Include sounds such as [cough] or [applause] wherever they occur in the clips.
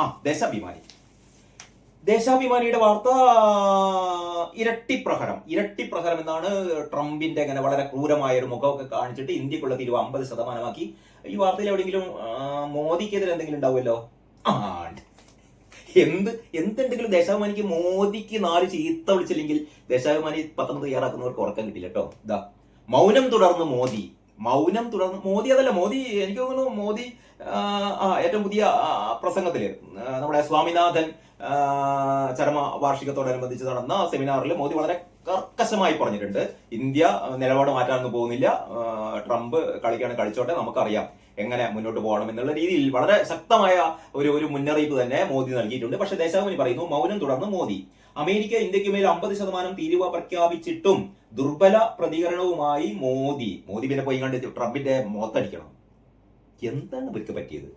ആ ദേശാഭിമാനി. ദേശാഭിമാനിയുടെ വാർത്ത ഇരട്ടി പ്രഹരം ഇരട്ടി പ്രഹരം എന്നാണ് ട്രംപിന്റെ അങ്ങനെ വളരെ ക്രൂരമായ ഒരു മുഖമൊക്കെ കാണിച്ചിട്ട് ഇന്ത്യക്കുള്ള തീരുവ അമ്പത് ശതമാനമാക്കി. ഈ വാർത്തയിൽ എവിടെയെങ്കിലും മോദിക്കെതിരെ എന്തെങ്കിലും ഉണ്ടാവുമല്ലോ? ആ എന്ത് എന്തെങ്കിലും ദേശാഭിമാനിക്ക് മോദിക്ക് നാല് ചീത്ത വിളിച്ചില്ലെങ്കിൽ ദേശാഭിമാനി പത്രം തയ്യാറാക്കുന്നവർക്ക് ഉറക്കം കിട്ടില്ല കേട്ടോ. ഇതാ മൗനം തുടർന്ന് മോദി. മൗനം തുടർന്ന് മോദി അതല്ല മോദി എനിക്ക് തോന്നുന്നു മോദി ഏറ്റവും പുതിയ പ്രസംഗത്തിൽ നമ്മുടെ സ്വാമിനാഥൻ ചരമ വാർഷികത്തോടനുബന്ധിച്ച് നടന്ന സെമിനാറിൽ മോദി വളരെ കർക്കശമായി പറഞ്ഞിട്ടുണ്ട്. ഇന്ത്യ നിലപാട് മാറ്റാനൊന്നും പോകുന്നില്ല. ട്രംപ് കളിക്കാണ് കളിച്ചോട്ടെ നമുക്കറിയാം എങ്ങനെ മുന്നോട്ട് പോകണം എന്നുള്ള രീതിയിൽ വളരെ ശക്തമായ ഒരു ഒരു മുന്നറിയിപ്പ് തന്നെ മോദി നൽകിയിട്ടുണ്ട്. പക്ഷേ ദേശാഭിമാനി പറയുന്നു മൗനം തുടർന്ന് മോദി. അമേരിക്ക ഇന്ത്യയ്ക്ക് മേൽ അമ്പത് ശതമാനം തീരുവ പ്രഖ്യാപിച്ചിട്ടും ദുർബല പ്രതികരണവുമായി മോദി. മോദി പിന്നെ പോയി കണ്ട് ട്രംപിന്റെ മോത്തടിക്കണം എന്താണ് ഇവർക്ക് പറ്റിയത്?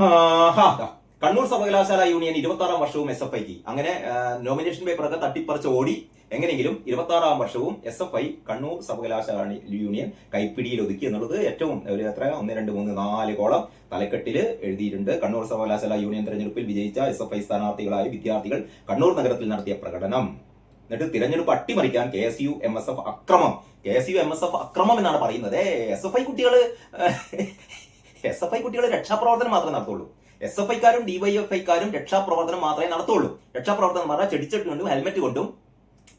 ആ, ഹാ. കണ്ണൂർ സർവകലാശാല യൂണിയൻ ഇരുപത്തി ആറാം വർഷവും എസ് എഫ് ഐക്ക് അങ്ങനെ നോമിനേഷൻ പേപ്പറൊക്കെ തട്ടിപ്പറിച്ച് ഓടി. എങ്ങനെയെങ്കിലും ഇരുപത്തി ആറാം വർഷവും എസ് എഫ് ഐ കണ്ണൂർ സർവകലാശാല യൂണിയൻ കൈപ്പിടിയിൽ ഒതുക്കി എന്നുള്ളത് ഏറ്റവും ഒരു എത്ര? ഒന്ന് രണ്ട് മൂന്ന് നാല് കോളം തലക്കെട്ടിൽ എഴുതിയിട്ടുണ്ട്. കണ്ണൂർ സർവകലാശാല യൂണിയൻ തെരഞ്ഞെടുപ്പിൽ വിജയിച്ച എസ് എഫ് ഐ സ്ഥാനാർത്ഥികളായ വിദ്യാർത്ഥികൾ കണ്ണൂർ നഗരത്തിൽ നടത്തിയ പ്രകടനം. എന്നിട്ട് തിരഞ്ഞെടുപ്പ് അട്ടിമറിക്കാൻ K S U M S F അക്രമം. K S U M S F അക്രമം എന്നാണ് പറയുന്നത്. എസ് എഫ് ഐ കുട്ടികൾ എസ് എഫ് ഐ [laughs] കുട്ടികൾ രക്ഷാപ്രവർത്തനം മാത്രമേ നടത്തുള്ളൂ. എസ് എഫ് ഐക്കാരും ഡിവൈഎഫ് ഐക്കാരും രക്ഷാപ്രവർത്തനം മാത്രമേ നടത്തുള്ളൂ. രക്ഷാപ്രവർത്തനം പറഞ്ഞാൽ ചെടിച്ചട്ടി കൊണ്ടും ഹെൽമെറ്റ് കൊണ്ടും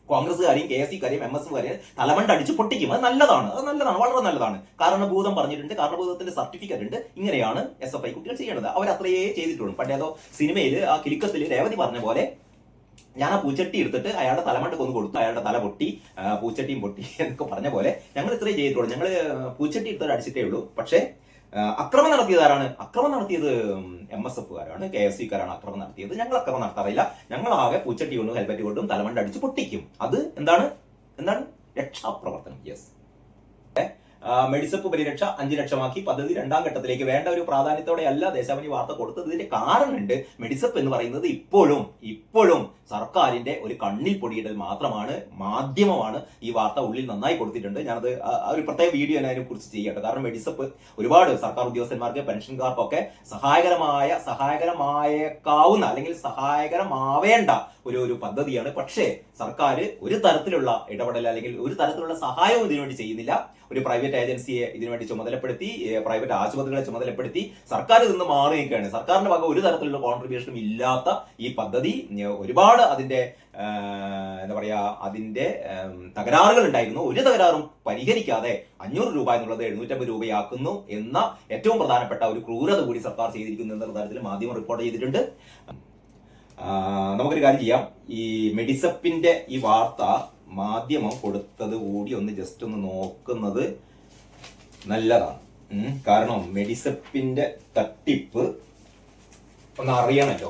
കോൺഗ്രസ്സുകാരെയും കെ എസ് സിക്കാരെയും എം എസ് കാരെയും തലമണ്ട് അടിച്ച് പൊട്ടിക്കും. അത് നല്ലതാണ്. അത് നല്ലതാണ്. വളരെ നല്ലതാണ്. കാരണഭൂതം പറഞ്ഞിട്ടുണ്ട്. കാരണഭൂതത്തിന്റെ സർട്ടിഫിക്കറ്റ് ഉണ്ട്. ഇങ്ങനെയാണ് എസ് എഫ് ഐ കുട്ടികൾ ചെയ്യേണ്ടത്. അവർ അത്രയേ ചെയ്തിട്ടുള്ളൂ. പണ്ടേതോ സിനിമയിൽ ആ കിലുക്കത്തിൽ രേവതി പറഞ്ഞ പോലെ ഞാൻ ആ പൂച്ചട്ടി എടുത്തിട്ട് അയാളുടെ തലമണ്ട് കൊന്നു കൊടുത്തു. അയാളുടെ തല പൊട്ടി പൂച്ചട്ടിയും പൊട്ടി എന്നൊക്കെ പറഞ്ഞ പോലെ ഞങ്ങൾ ഇത്രയും ചെയ്തിട്ടുള്ളൂ. ഞങ്ങൾ പൂച്ചട്ടി എടുത്തിട്ട് അടിച്ചിട്ടേ ഉള്ളൂ. പക്ഷേ അക്രമം നടത്തിയത് ആരാണ് അക്രമം നടത്തിയത് എം എസ് എഫുകാരാണ് കെ എസ് സിക്കാരാണ് അക്രമം നടത്തിയത്. ഞങ്ങൾ അക്രമം നടത്താറില്ല. ഞങ്ങൾ ആകെ പൂച്ചട്ടി കൊണ്ടും ഹെൽമെറ്റ് കൊണ്ടും തലമണ്ട് അടിച്ച് പൊട്ടിക്കും. അത് എന്താണ്? എന്താണ്? രക്ഷാപ്രവർത്തനം. യെസ് മെഡിസപ്പ് പരിരക്ഷ അഞ്ച് ലക്ഷമാക്കി. പദ്ധതി രണ്ടാം ഘട്ടത്തിലേക്ക് വേണ്ട ഒരു പ്രാധാന്യത്തോടെ അല്ല ദേശാഭിമാനി വാർത്ത കൊടുത്തത്. ഇതിന്റെ കാരണമുണ്ട്. മെഡിസപ്പ് എന്ന് പറയുന്നത് ഇപ്പോഴും ഇപ്പോഴും സർക്കാരിന്റെ ഒരു കണ്ണിൽ പൊടിയിടൽ മാത്രമാണ് മാധ്യമമാണ് ഈ വാർത്ത ഉള്ളിൽ നന്നായി കൊടുത്തിട്ടുണ്ട്. ഞാനത് ഒരു പ്രത്യേക വീഡിയോ ഞാൻ അതിനെ കുറിച്ച് ചെയ്യട്ടെ. കാരണം മെഡിസപ്പ് ഒരുപാട് സർക്കാർ ഉദ്യോഗസ്ഥന്മാർക്ക് പെൻഷൻകാർക്കൊക്കെ സഹായകരമായ സഹായകരമായേക്കാവുന്ന അല്ലെങ്കിൽ സഹായകരമാവേണ്ട ഒരു ഒരു പദ്ധതിയാണ്. പക്ഷേ സർക്കാർ ഒരു തരത്തിലുള്ള ഇടപെടൽ അല്ലെങ്കിൽ ഒരു തരത്തിലുള്ള സഹായവും ഇതിനുവേണ്ടി ചെയ്യുന്നില്ല. ഒരു പ്രൈവറ്റ് ഏജൻസിയെ ഇതിനുവേണ്ടി ചുമതലപ്പെടുത്തി പ്രൈവറ്റ് ആശുപത്രികളെ ചുമതലപ്പെടുത്തി സർക്കാർ നിന്ന് മാറിയിരിക്കുകയാണ്. സർക്കാരിന്റെ ഭാഗം ഒരു തരത്തിലുള്ള കോൺട്രിബ്യൂഷനും ഇല്ലാത്ത ഈ പദ്ധതി ഒരുപാട് അതിന്റെ എന്താ പറയാ അതിന്റെ തകരാറുകൾ ഉണ്ടായിരുന്നു. ഒരു തകരാറും പരിഹരിക്കാതെ അഞ്ഞൂറ് രൂപ എന്നുള്ളത് എഴുന്നൂറ്റമ്പത് രൂപയാക്കുന്നു എന്ന ഏറ്റവും പ്രധാനപ്പെട്ട ഒരു ക്രൂരത കൂടി സർക്കാർ ചെയ്തിരിക്കുന്നു എന്ന തരത്തിൽ മാധ്യമം റിപ്പോർട്ട് ചെയ്തിട്ടുണ്ട്. നമുക്കൊരു കാര്യം ചെയ്യാം. ഈ മെഡിസപ്പിന്റെ ഈ വാർത്ത മാധ്യമം കൊടുത്തത് കൂടി ഒന്ന് ജസ്റ്റ് ഒന്ന് നോക്കുന്നത് നല്ലതാണ്. കാരണം മെഡിസപ്പിന്റെ തട്ടിപ്പ് ഒന്ന് അറിയണല്ലോ.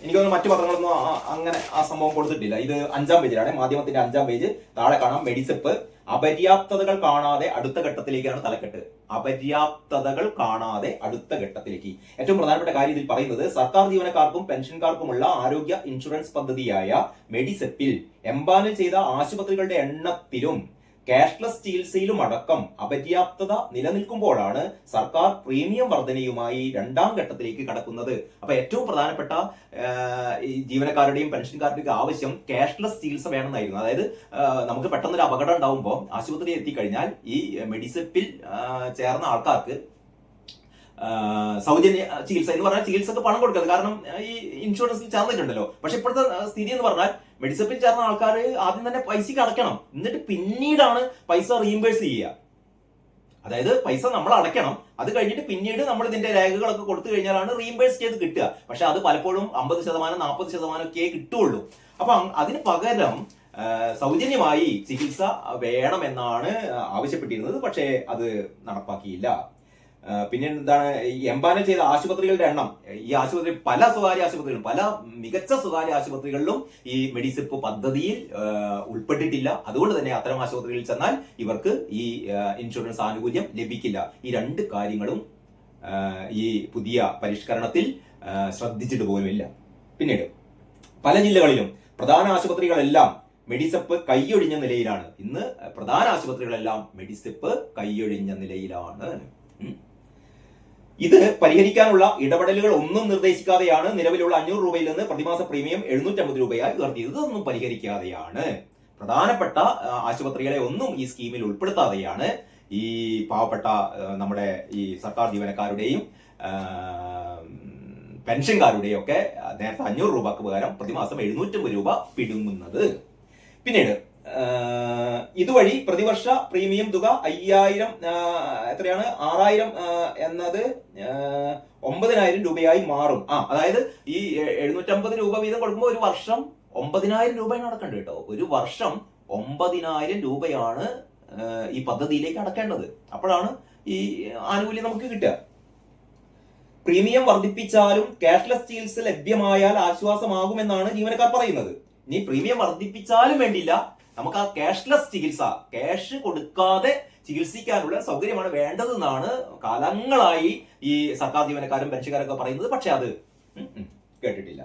എനിക്ക് തോന്നുന്നു മറ്റു പത്രങ്ങളൊന്നും അങ്ങനെ ആ സംഭവം കൊടുത്തിട്ടില്ല. ഇത് അഞ്ചാം പേജിലാണ് മാധ്യമത്തിന്റെ അഞ്ചാം പേജ്. താഴെ കാണാം മെഡിസപ്പ് അപര്യാപ്തതകൾ കാണാതെ അടുത്ത ഘട്ടത്തിലേക്കാണ് തലക്കെട്ട്. അപര്യാപ്തതകൾ കാണാതെ അടുത്ത ഘട്ടത്തിലേക്ക്. ഏറ്റവും പ്രധാനപ്പെട്ട കാര്യം ഇതിൽ പറയുന്നത് സർക്കാർ ജീവനക്കാർക്കും പെൻഷൻകാർക്കുമുള്ള ആരോഗ്യ ഇൻഷുറൻസ് പദ്ധതിയായ മെഡിസെപ്പിൽ എംപാനൽ ചെയ്ത ആശുപത്രികളുടെ എണ്ണത്തിലും ക്യാഷ്ലെസ് ചികിത്സയിലും അടക്കം അപര്യാപ്തത നിലനിൽക്കുമ്പോഴാണ് സർക്കാർ പ്രീമിയം വർധനയുമായി രണ്ടാം ഘട്ടത്തിലേക്ക് കടക്കുന്നത്. അപ്പൊ ഏറ്റവും പ്രധാനപ്പെട്ട ജീവനക്കാരുടെയും പെൻഷൻകാരുടെയും ആവശ്യം ക്യാഷ്ലെസ് ചികിത്സ വേണമെന്നായിരുന്നു. അതായത് നമുക്ക് പെട്ടെന്നൊരു അപകടം ഉണ്ടാവുമ്പോൾ ആശുപത്രിയിൽ എത്തിക്കഴിഞ്ഞാൽ ഈ മെഡിസെപ്പിൽ ചേർന്ന ആൾക്കാർക്ക് സൗജന്യ ചികിത്സ എന്ന് പറഞ്ഞാൽ ചികിത്സക്ക് പണം കൊടുക്കരുത്. കാരണം ഈ ഇൻഷുറൻസിൽ ചേർന്നിട്ടുണ്ടല്ലോ പക്ഷെ ഇപ്പോഴത്തെ സ്ഥിതി എന്ന് പറഞ്ഞാൽ മെഡിസപ്പിൽ ചേർന്ന ആൾക്കാർ ആദ്യം തന്നെ പൈസക്ക് അടയ്ക്കണം. എന്നിട്ട് പിന്നീടാണ് പൈസ റീഇംബേഴ്സ് ചെയ്യുക. അതായത് പൈസ നമ്മൾ അടയ്ക്കണം. അത് കഴിഞ്ഞിട്ട് പിന്നീട് നമ്മൾ ഇതിന്റെ രേഖകളൊക്കെ കൊടുത്തു കഴിഞ്ഞാലാണ് റീഇംബേഴ്സ് ചെയ്ത് കിട്ടുക. പക്ഷെ അത് പലപ്പോഴും അമ്പത് ശതമാനം നാൽപ്പത് ശതമാനം ഒക്കെ കിട്ടുള്ളൂ അപ്പൊ അതിന് പകരം സൗജന്യമായി ചികിത്സ വേണമെന്നാണ് ആവശ്യപ്പെട്ടിരുന്നത്. പക്ഷേ അത് നടപ്പാക്കിയില്ല. പിന്നെ എന്താണ് എംപാനൽ ചെയ്ത ആശുപത്രികളുടെ എണ്ണം ഈ ആശുപത്രി പല സ്വകാര്യ ആശുപത്രികളും പല മികച്ച സ്വകാര്യ ആശുപത്രികളിലും ഈ മെഡിസിപ്പ് പദ്ധതിയിൽ ഉൾപ്പെട്ടിട്ടില്ല. അതുകൊണ്ട് തന്നെ അത്തരം ആശുപത്രികളിൽ ചെന്നാൽ ഇവർക്ക് ഈ ഇൻഷുറൻസ് ആനുകൂല്യം ലഭിക്കില്ല. ഈ രണ്ട് കാര്യങ്ങളും ഈ പുതിയ പരിഷ്കരണത്തിൽ ശ്രദ്ധിച്ചിട്ട് പോലുമില്ല. പിന്നീട് പല ജില്ലകളിലും പ്രധാന ആശുപത്രികളെല്ലാം മെഡിസപ്പ് കൈയൊഴിഞ്ഞ നിലയിലാണ്. ഇന്ന് പ്രധാന ആശുപത്രികളെല്ലാം മെഡിസപ്പ് കൈയൊഴിഞ്ഞ നിലയിലാണ്. ഇത് പരിഹരിക്കാനുള്ള ഇടപെടലുകൾ ഒന്നും നിർദ്ദേശിക്കാതെയാണ് നിലവിലുള്ള അഞ്ഞൂറ് രൂപയിൽ നിന്ന് പ്രതിമാസ പ്രീമിയം എഴുന്നൂറ്റമ്പത് രൂപയായി ഉയർത്തിയത്. ഇതൊന്നും പരിഹരിക്കാതെയാണ്. പ്രധാനപ്പെട്ട ആശുപത്രികളെ ഒന്നും ഈ സ്കീമിൽ ഉൾപ്പെടുത്താതെയാണ് ഈ പാവപ്പെട്ട നമ്മുടെ ഈ സർക്കാർ ജീവനക്കാരുടെയും പെൻഷൻകാരുടെയും ഒക്കെ നേരത്തെ അഞ്ഞൂറ് രൂപക്ക് പകരം പ്രതിമാസം എഴുന്നൂറ്റമ്പത് രൂപ പിടുങ്ങുന്നത്. പിന്നീട് ഇതുവഴി പ്രതിവർഷ പ്രീമിയം തുക അയ്യായിരം എത്രയാണ്? ആറായിരം എന്നത് ഒമ്പതിനായിരം രൂപയായി മാറും. ആ അതായത് ഈ എഴുന്നൂറ്റമ്പത് രൂപ വീതം കൊടുക്കുമ്പോൾ ഒരു വർഷം ഒമ്പതിനായിരം രൂപയാണ് അടക്കേണ്ടത് കേട്ടോ. ഒരു വർഷം ഒമ്പതിനായിരം രൂപയാണ് ഈ പദ്ധതിയിലേക്ക് അടക്കേണ്ടത്. അപ്പോഴാണ് ഈ ആനുകൂല്യം നമുക്ക് കിട്ടുക. പ്രീമിയം വർദ്ധിപ്പിച്ചാലും ക്യാഷ്ലെസ് ചികിത്സ ലഭ്യമായാൽ ആശ്വാസമാകുമെന്നാണ് ജീവനക്കാർ പറയുന്നത്. ഇനി പ്രീമിയം വർദ്ധിപ്പിച്ചാലും വേണ്ടില്ല നമുക്ക് ആ ക്യാഷ്ലെസ് ചികിത്സ ക്യാഷ് കൊടുക്കാതെ ചികിത്സിക്കാനുള്ള സൗകര്യമാണ് വേണ്ടതെന്നാണ് കാലങ്ങളായി ഈ സർക്കാർ ജീവനക്കാരും പെൻഷൻകാരൊക്കെ പറയുന്നത്. പക്ഷെ അത് കേട്ടിട്ടില്ല.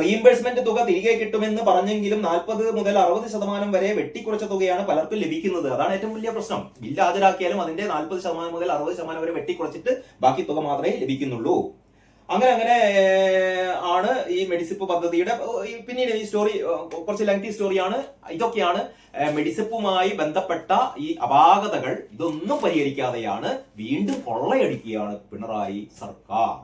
റീഇംബേഴ്സ്മെന്റ് തുക തിരികെ കിട്ടുമെന്ന് പറഞ്ഞെങ്കിലും നാൽപ്പത് മുതൽ അറുപത് ശതമാനം വരെ വെട്ടിക്കുറച്ച തുകയാണ് പലർക്കും ലഭിക്കുന്നത്. അതാണ് ഏറ്റവും വലിയ പ്രശ്നം. ബില്ല് ഹാജരാക്കിയാലും അതിന്റെ നാൽപ്പത് ശതമാനം മുതൽ അറുപത് ശതമാനം വരെ വെട്ടിക്കുറച്ചിട്ട് ബാക്കി തുക മാത്രമേ ലഭിക്കുന്നുള്ളൂ. അങ്ങനെ അങ്ങനെ ആണ് ഈ മെഡിസിപ്പ് പദ്ധതിയുടെ പിന്നീട് ഈ സ്റ്റോറി കുറച്ച് ലെങ്തി സ്റ്റോറിയാണ് ഇതൊക്കെയാണ് മെഡിസിപ്പുമായി ബന്ധപ്പെട്ട ഈ അപാകതകൾ ഇതൊന്നും പരിഹരിക്കാതെയാണ് വീണ്ടും കൊള്ളയടിക്കുകയാണ് പിണറായി സർക്കാർ.